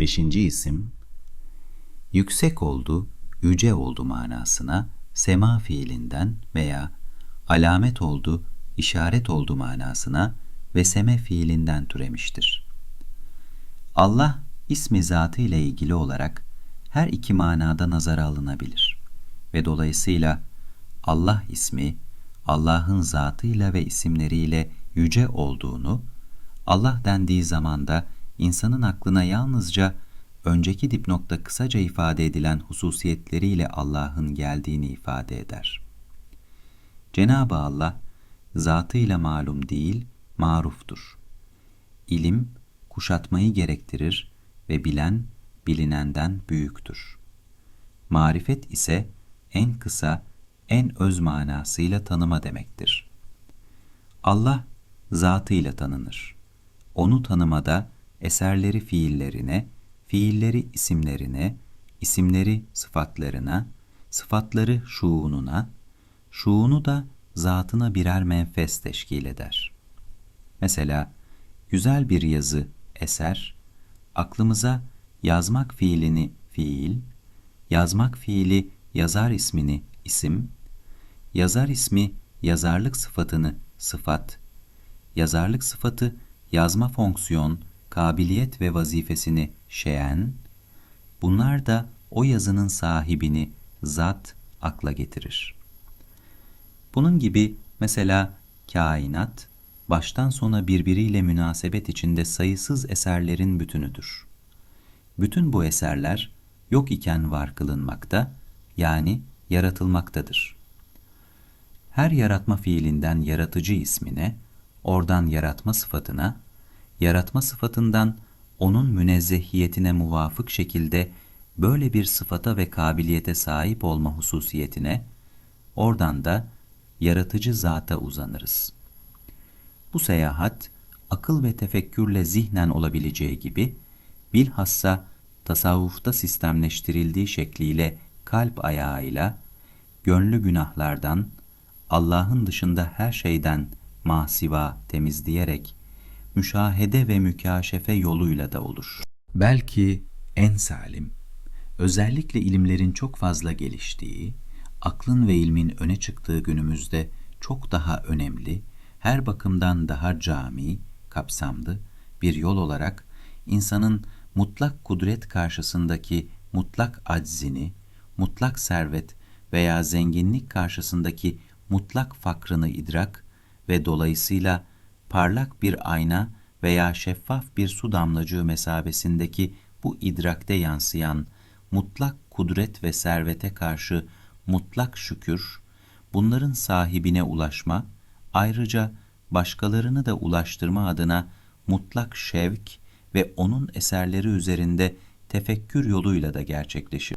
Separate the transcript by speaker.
Speaker 1: Beşinci isim, yüksek oldu, yüce oldu manasına sema fiilinden veya alamet oldu, işaret oldu manasına ve seme fiilinden türemiştir. Allah ismi zatı ile ilgili olarak her iki manada nazara alınabilir ve dolayısıyla Allah ismi Allah'ın zatıyla ve isimleriyle yüce olduğunu, Allah dendiği zamanda insanın aklına yalnızca önceki dipnokta kısaca ifade edilen hususiyetleriyle Allah'ın geldiğini ifade eder. Cenab-ı Allah zatıyla malum değil, maruftur. İlim kuşatmayı gerektirir ve bilen bilinenden büyüktür. Marifet ise en kısa, en öz manasıyla tanıma demektir. Allah zatıyla tanınır. Onu tanımada eserleri fiillerine, fiilleri isimlerine, isimleri sıfatlarına, sıfatları şuununa, şuunu da zatına birer menfes teşkil eder. Mesela güzel bir yazı eser, aklımıza yazmak fiilini fiil, yazmak fiili yazar ismini isim, yazar ismi yazarlık sıfatını sıfat, yazarlık sıfatı yazma fonksiyon, kabiliyet ve vazifesini şeen, bunlar da o yazının sahibini zat akla getirir. Bunun gibi mesela kainat, baştan sona birbiriyle münasebet içinde sayısız eserlerin bütünüdür. Bütün bu eserler yok iken var kılınmakta, yani yaratılmaktadır. Her yaratma fiilinden yaratıcı ismine, oradan yaratma sıfatına, yaratma sıfatından onun münezzehiyetine muvafık şekilde böyle bir sıfata ve kabiliyete sahip olma hususiyetine, oradan da yaratıcı zata uzanırız. Bu seyahat, akıl ve tefekkürle zihnen olabileceği gibi, bilhassa tasavvufta sistemleştirildiği şekliyle kalp ayağıyla, gönlü günahlardan, Allah'ın dışında her şeyden masiva temizleyerek, müşahede ve mükaşefe yoluyla da olur. Belki en salim, özellikle ilimlerin çok fazla geliştiği, aklın ve ilmin öne çıktığı günümüzde çok daha önemli, her bakımdan daha cami, kapsamlı bir yol olarak insanın mutlak kudret karşısındaki mutlak aczini, mutlak servet veya zenginlik karşısındaki mutlak fakrını idrak ve dolayısıyla parlak bir ayna veya şeffaf bir su damlacığı mesabesindeki bu idrakte yansıyan mutlak kudret ve servete karşı mutlak şükür, bunların sahibine ulaşma, ayrıca başkalarını da ulaştırma adına mutlak şevk ve onun eserleri üzerinde tefekkür yoluyla da gerçekleşir.